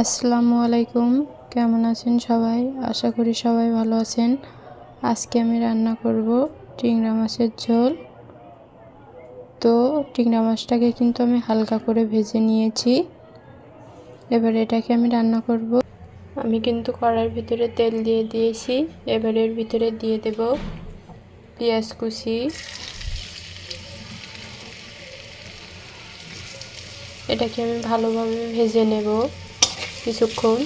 আসসালামু আলাইকুম। কেমন আছেন সবাই? আশা করি সবাই ভালো আছেন। আজকে আমি রান্না করব চিংড়া মাছের ঝোল। তো চিংড়া মাছটাকে কিন্তু আমি হালকা করে ভেজে নিয়েছি। এবার এটাকে আমি রান্না করব। আমি কিন্তু কড়ার ভিতরে তেল দিয়ে দিয়েছি। এবার এর ভিতরে দিয়ে দেব পেঁয়াজ কুচি। এটাকে আমি ভালোভাবে ভেজে নেব। কিছুক্ষণ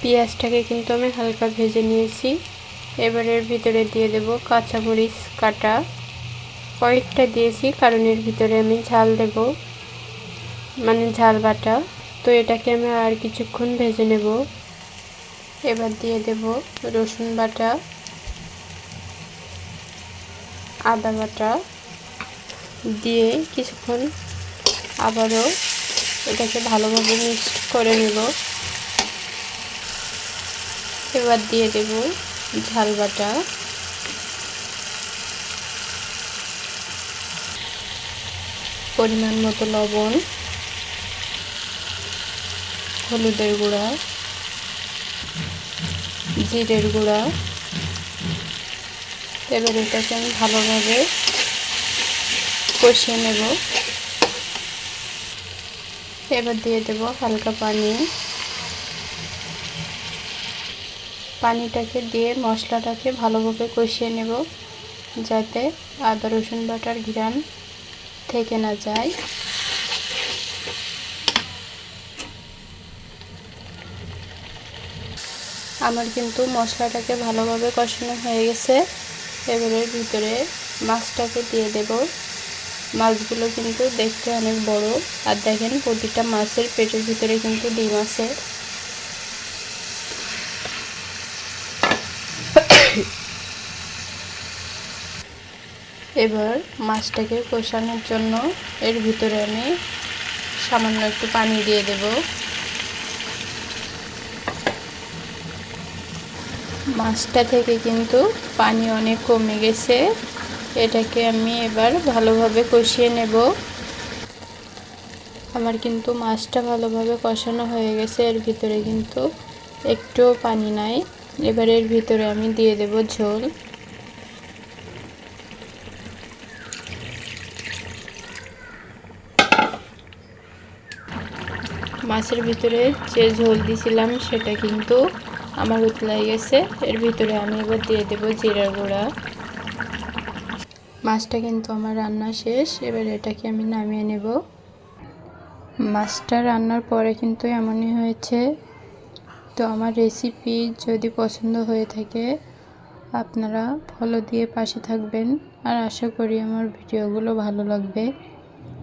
পেঁয়াজটাকে কিন্তু আমি হালকা ভেজে নিয়েছি। এবার ভিতরে দিয়ে দেব কাঁচামরিচ কাটা। কয়েকটা দিয়েছি, কারণ এর ভিতরে আমি ঝাল দেব মানে ঝাল বাটা। তো এটাকে আমি আর কিছুক্ষণ ভেজে নেব। এবার দিয়ে দেব রসুন বাটা, আদা বাটা। দিয়ে কিছুক্ষণ আবারও এটাকে ভালোভাবে মিক্সড করে নেব। এবার দিয়ে দেব ঝাল বাটা। পরিমাণ মতো লবণ, হলুদের গুঁড়া, জিরের গুঁড়া। এবার এটাকে আমি ভালোভাবে কষিয়ে নেব। এবার দিয়ে দেব হালকা পানি। পানিটাকে দিয়ে মশলাটাকে ভালোভাবে কষিয়ে নেব যাতে আদা, রসুন বাটার ঘিরান থেকে না যায়। আমার কিন্তু মশলাটাকে ভালোভাবে কষানো হয়ে গেছে। এবারের ভিতরে মাছটাকে দিয়ে দেব। মাছগুলো কিন্তু দেখতে অনেক বড়। আর দেখেন প্রতিটা মাছের পেটের ভিতরে কিন্তু ডিম আছে। এবার মাছটাকে কষানোর জন্য এর ভিতরে আমি সামান্য একটু পানি দিয়ে দেব। মাছটা থেকে কিন্তু পানি অনেক কমে গেছে। এটাকে আমি এবার ভালোভাবে কষিয়ে নেব। আমার কিন্তু মাছটা ভালোভাবে কষানো হয়ে গেছে, এর ভিতরে কিন্তু একটুও পানি নাই। এবার এর ভিতরে আমি দিয়ে দেব ঝোল। মাছের ভিতরে যে ঝোল দিছিলাম, সেটা কিন্তু আমার উতলাই গেছে। এর ভিতরে আমি এবার দিয়ে দেব জিরার গুঁড়া। মাছটা কিন্তু আমার রান্না শেষ, এবার এটাকে আমি নামিয়ে নেব। মাছটা রান্নার পরে কিন্তু এমনই হয়েছে। তো আমার রেসিপি যদি পছন্দ হয়ে থাকে, আপনারা ফলো দিয়ে পাশে থাকবেন। আর আশা করি আমার ভিডিওগুলো ভালো লাগবে।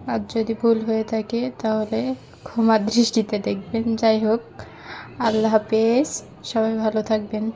আর যদি ভুল হয়ে থাকে, তাহলে ক্ষমার দৃষ্টিতে দেখবেন। যাই হোক, আল্লাহ হাফেজ। সবাই ভালো থাকবেন।